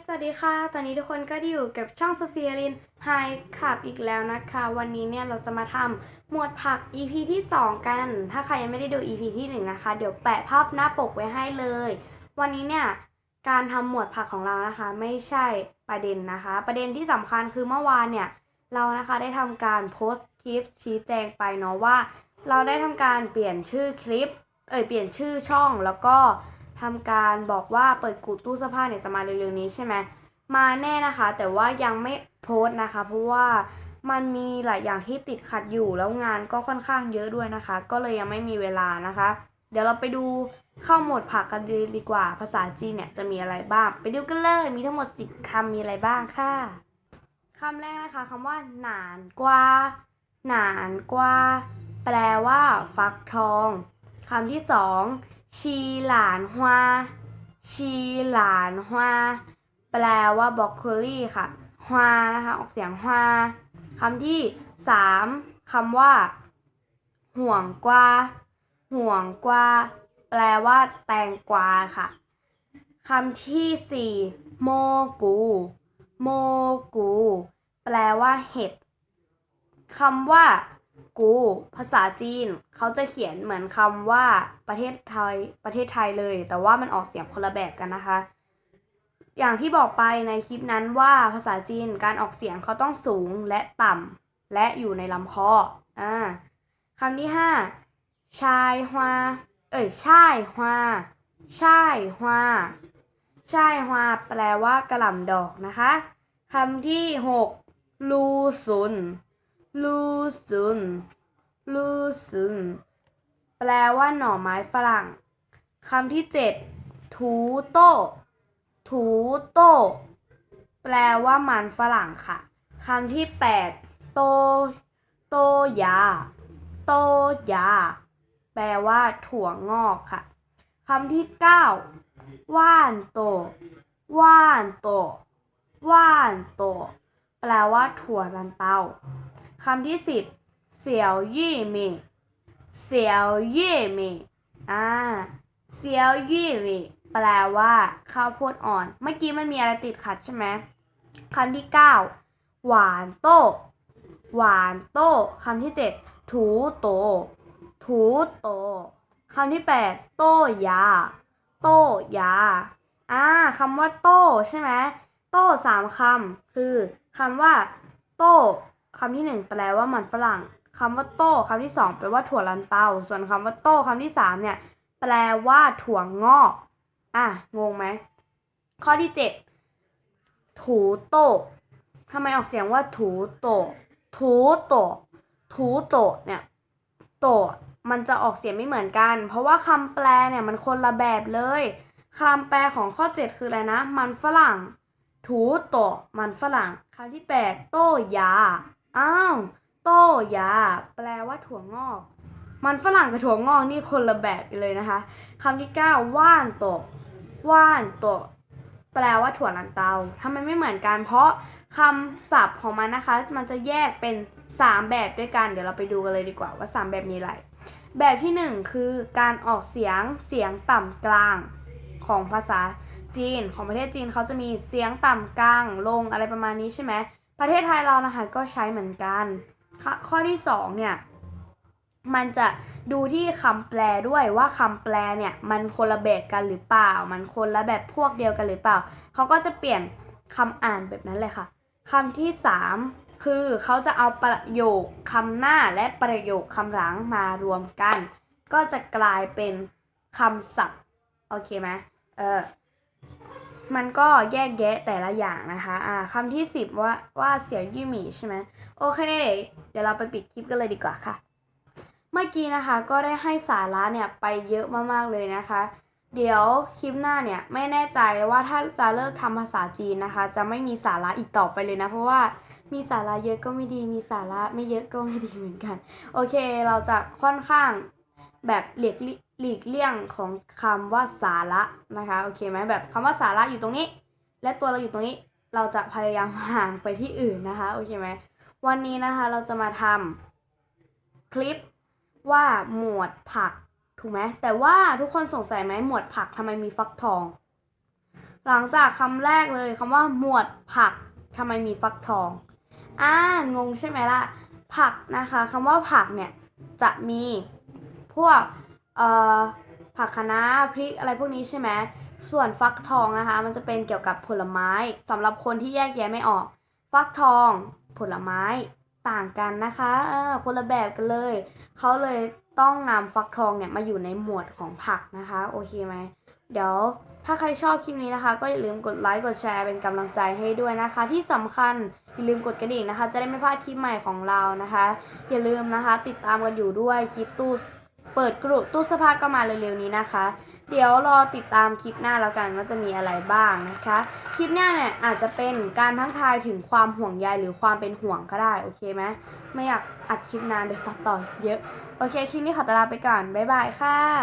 สวัสดีค่ะ ตอนนี้ทุกคนก็ได้อยู่กับช่องสเซียลินไฮขับอีกแล้วนะคะ วันนี้เนี่ยเราจะมาทำหมวดผัก EP ที่ 2 กัน ถ้าใครยังไม่ได้ดู EP ที่ 1 นะคะ เดี๋ยวแปะภาพหน้าปกไว้ให้เลย วันนี้เนี่ยการทำหมวดผักของเรานะคะ ไม่ใช่ประเด็นนะคะ ประเด็นที่สำคัญคือเมื่อวานเนี่ยเรานะคะได้ทำการโพสต์คลิปชี้แจงไปเนาะว่า เราได้ทำการเปลี่ยนชื่อคลิป เอ่ยเปลี่ยนชื่อช่องแล้วก็ ทำการบอกว่าเปิดกูตู้เสื้อผ้าเนี่ยจะมาเร็วๆนี้ใช่ไหมมาแน่นะคะ แต่ว่ายังไม่โพสต์นะคะ เพราะว่ามันมีหลายอย่างที่ติดขัดอยู่แล้วงานก็ค่อนข้างเยอะด้วยนะคะ ก็เลยยังไม่มีเวลานะคะ เดี๋ยวเราไปดูเข้าหมวดผักกันดีกว่า ภาษาจีนเนี่ยจะมีอะไรบ้าง ไปดูกันเลย มีทั้งหมด10คำมีอะไรบ้างค่ะคำแรกนะคะคำว่า หนานกว่า หนานกว่า แปลว่า ฟักทองคำที่สอง ชีหลานฮวาชีหลานฮวาแปลว่าบรอกโคลี่ค่ะฮวานะคะออกเสียงฮวาคำที่สามคำว่า ห่วงกว่า ห่วงกว่า แปลว่า แตงกวาค่ะคำที่สี่โมกู โมกู แปลว่าเห็ดคำว่า กู ภาษาจีน เขาจะเขียนเหมือนคำว่าประเทศไทยประเทศไทยเลย แต่ว่ามันออกเสียงคนละแบบกันนะคะ อย่างที่บอกไปในคลิปนั้นว่าภาษาจีนการออกเสียงเขาต้องสูงและต่ำและอยู่ในลำคออ่าคำที่ห้าชายฮวาเอ้ยชายฮวาชายฮวาชายฮวาแปลว่ากระหล่ำดอกนะคะคำที่หกลูซุน ลูซุนลูซุนแปลว่าหน่อไม้ฝรั่งคำที่เจ็ดถูโต้ถูโต้แปลว่ามันฝรั่งค่ะคำที่แปดโต โตยา โตยา แปลว่าถั่วงอกค่ะคำที่เก้าว่านโต ว่านโต ว่านโต แปลว่าถั่วลันเตา คำที่สิบเสี่ยวยี่มี่เสี่ยวยี่มี่อ่าเสี่ยวยี่มี่แปลว่าข้าวโพดอ่อน เมื่อกี้มันมีอะไรติดขัดใช่ไหมคำที่เก้าหวานโต้หวานโต้คำที่เจ็ดถูโต ถูโตคำที่แปดโต้ยา โต้ยาอ่าคำว่าโต้ใช่ไหมโต้สามคำคือคำว่า โต คำที่หนึ่งแปลว่ามันฝรั่งคำว่าโต้คำที่สองแปลว่าถั่วลันเตา ส่วนคำว่าโต้คำที่สามเนี่ย แปลว่าถั่วงอก อะ งงไหม ข้อที่เจ็ดถูโต้ทำไมออกเสียงว่าถูโตถูโตถูโตเนี่ย โตมันจะออกเสียงไม่เหมือนกัน เพราะว่าคำแปลเนี่ยมันคนละแบบเลยคำแปลของข้อ 7 คืออะไรนะ มันฝรั่ง ถูโตมันฝรั่งคำที่ 8 โต้ยา อ้าวโต้ยาแปลว่าถั่วงอก มันฝรั่งกับถั่วงอกนี่คนละแบบกันเลยนะคะคำที่9ว่านโตว่านโตแปลว่าถั่วลันเตาทำไมไม่เหมือนกัน เพราะคำศัพท์ของมันนะคะ มันจะแยกเป็น3แบบด้วยกัน เดี๋ยวเราไปดูกันเลยดีกว่าว่า3แบบมีอะไร แบบที่1คือการออกเสียงเสียงต่ำกลางของภาษาจีนของประเทศจีนเขาจะมีเสียงต่ำกลางลงอะไรประมาณนี้ใช่ไหม ประเทศไทยเรานะคะก็ใช้เหมือนกันขข้อที่2เนี่ยมันจะดูที่คำแปลด้วยว่าคำแปลเนี่ยมันคนละแบบกันหรือเปล่า มันคนละแบบพวกเดียวกันหรือเปล่า เขาก็จะเปลี่ยนคำอ่านแบบนั้นเลยค่ะคำที่สามคือเขาจะเอาประโยคคำหน้าและประโยคคำหลังมารวมกัน ก็จะกลายเป็นคำศัพท์โอเคไหมเออ มันก็แยกแยะแต่ละอย่างนะคะอ่าคำที่สิบว่าว่าเสี่ยวยี่หมี่ใช่ไหมโอเค เดี๋ยวเราไปปิดคลิปกันเลยดีกว่าค่ะ เมื่อกี้นะคะก็ได้ให้สาระเนี่ยไปเยอะมากๆเลยนะคะ เดี๋ยวคลิปหน้าเนี่ยไม่แน่ใจว่าถ้าจะเลิกทำภาษาจีนนะคะ จะไม่มีสาระอีกต่อไปเลยนะ เพราะว่ามีสาระเยอะก็ไม่ดี มีสาระไม่เยอะก็ไม่ดีเหมือนกัน โอเค เราจะค่อนข้างแบบหลีกลิ หลีกเลี่ยงของคำว่าสาระนะคะโอเคไหมแบบคำว่าสาระอยู่ตรงนี้ และตัวเราอยู่ตรงนี้เราจะพยายามห่างไปที่อื่นนะคะโอเคไหมวันนี้นะคะเราจะมาทำคลิปว่าหมวดผักถูกไหมแต่ว่าทุกคนสงสัยไหมหมวดผักทำไมมีฟักทอง หลังจากคำแรกเลยคำว่าหมวดผักทำไมมีฟักทองอ่างงใช่ไหมล่ะผักนะคะคำว่าผักเนี่ยจะมีพวก เอ่อผักคะน้าพริกอะไรพวกนี้ใช่ไหมส่วนฟักทองนะคะ มันจะเป็นเกี่ยวกับผลไม้สำหรับคนที่แยกแยะไม่ออก ฟักทองผลไม้ต่างกันนะคะเออคนละแบบกันเลย เขาเลยต้องนำฟักทองเนี่ยมาอยู่ในหมวดของผักนะคะ โอเคไหม เดี๋ยวถ้าใครชอบคลิปนี้นะคะ ก็อย่าลืมกดไลค์ กดแชร์เป็นกำลังใจให้ด้วยนะคะ ที่สำคัญอย่าลืมกดกระดิ่งนะคะ จะได้ไม่พลาดคลิปใหม่ของเรานะคะ อย่าลืมนะคะ ติดตามกันอยู่ด้วยคลิปตู้ เปิดกรุตู้เสื้อผ้าก็มาเร็วๆนี้นะคะ เดี๋ยวรอติดตามคลิปหน้าแล้วกันว่าจะมีอะไรบ้างนะคะ คลิปหน้าเนี่ยอาจจะเป็นการทั้งทายถึงความห่วงใยหรือความเป็นห่วงก็ได้โอเคไหมไม่อยากอัดคลิปนานเดี๋ยวตัดต่อเยอะ โอเคคลิปนี้ขอตลาไปก่อนบ๊ายบายค่ะ